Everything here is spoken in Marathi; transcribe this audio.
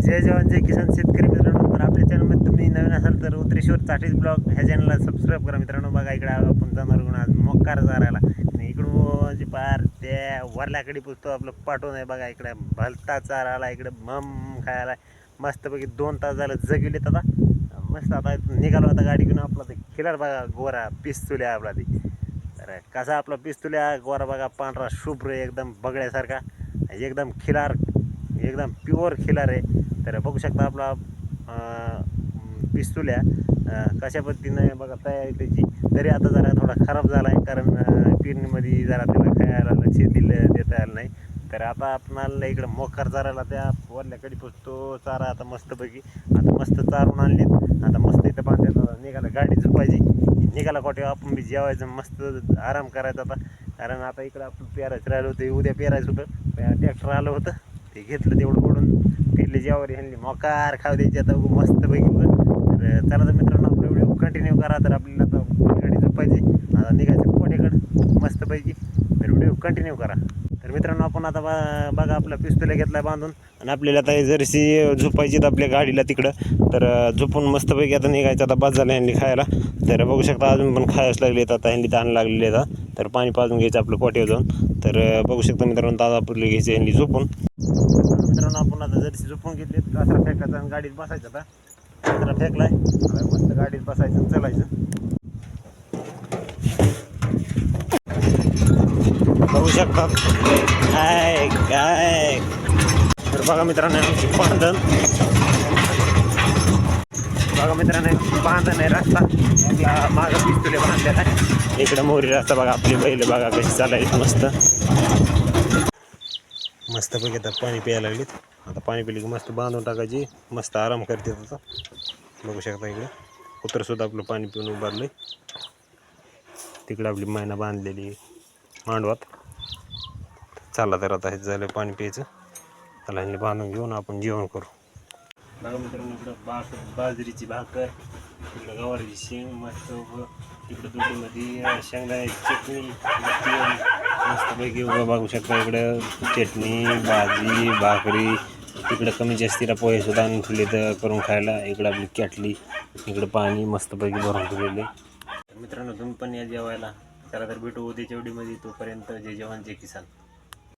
जय जवान जय किसान. शेतकरी मित्रांनो तर आपल्या चॅनलमध्ये तुम्ही नवीन असाल तर उतरेश्वर चाटीस ब्लॉग ह्या चॅनलला सबस्क्राईब करा मित्रांनो. बघा इकडे आपण जाणार गुण आज मोकार चारायला आणि इकडून म्हणजे जे पार त्या वरल्याकडे पुसतो आपलं पाठवून आहे. बघा इकडे भलता चाराला इकडे मम खायला. मस्तपैकी दोन तास झालं जगिलेत आता. मस्त आता निघालो आता गाडी घेऊन आपला ते खिलार बघा गोरा पिस्तुल्या आपला ते. तर कसा आपला पिस्तुल्या गोरा बघा पांढरा शुभ्र एकदम बगड्यासारखा. एकदम खिलार एकदम प्युअर खिलार आहे. तर बघू शकता आपला पिस्तुल्या कशा पद्धतीनं बघा तयारी त्याची. तरी आता जरा थोडा खराब झाला आहे कारण पेरणीमध्ये जरा त्याला खायला लक्ष दिलं देता आलं नाही. तर आता आपणाला इकडं मोखर चारायला त्या वरल्याकडे पोचतो. चारा आता मस्तपैकी. आता मस्त चारून आणलीत. आता मस्त इथं बांधायला निघाला गाडी झोपायची. निघाला कोठे आपण बी जेवायचं. मस्त आराम करायचा आता. कारण आता इकडं आपण पेरायचं राहिलं होतं. उद्या पेरायचं होतं. ट्रॅक्टर आलं होतं. ते घेतलं तेवढं ओढून फिरले जेवारी ह्यांनी मोकार खाऊ द्यायची. आता मस्त मस्तपैकी पण. तर चला तर मित्रांनो आपलं व्हिडिओ कंटिन्यू करा. तर आपल्याला आता गाडी झोपायची. आता निघायचं कोटेकडं मस्तपैकी तर व्हिडिओ कंटिन्यू करा. तर मित्रांनो आपण आता बा- बघा आपला पिस्तुल्या घेतला बांधून. आणि आपल्याला आता जरशी झोपायची आपल्या गाडीला तिकडं. तर झोपून मस्तपैकी आता निघायचं. आता बाद झालं ह्यांनी खायला. तर बघू शकता अजून पण खायच लागले आहेत आता ह्यांनी ताण लागलेले आहेत. आता. तर पाणी पाजून घ्यायचं आपलं कोट्यावर जाऊन. तर बघू शकता मित्रांनो दादा आपले घ्यायचे ह्यांनी झोपून. मित्रांनो आपण आता जरशी झोपून घेतली कचरा फेकायचा आणि गाडीत बसायचं आता. कचरा फेकलाय. मस्त गाडीत बसायचं आणि बघू शकतात काय काय तर बघा मित्रांनो आमची बांधण बघा मित्रांनो आमची बांधण रस्ता. आपला मागं पिस्तुले बांधलेला आहे. इकडं मोरी रस्ता बघा आपली बैल बघा कशी चालायची मस्त. मस्त पैकी आता पाणी प्यायला लागलीत. आता पाणी पिली की मस्त बांधून टाकायची. मस्त आराम करते आता. बघू शकता इकडे. कुत्रंसुद्धा आपलं पाणी पिऊन उभारलं तिकडं आपली मैना बांधलेली मांडवात. चालला तर आता हे झालं पाणी प्यायचं. त्याला बांधून घेऊन आपण जेवण करू. बघा मित्रांनो इकडं भाकर बाजरीची भाकर इकडं गवारीची शेंग मस्त उभं तिकडं दुधीमध्ये शेंगदाण्याची चटणी मस्तपैकी उभं बघू शकता इकडं चटणी भाजी भाकरी तिकडं कमी जास्तीला पोहे सुद्धा आणून ठेवले तर करून खायला. इकडं आपली कॅटली इकडं पाणी मस्तपैकी भरून ठेवलेलं आहे. मित्रांनो तुम्ही पण या जेवायला. चला तर भेटू उद्याच्या एवढीमध्ये तोपर्यंत जे जेवण जे किसान.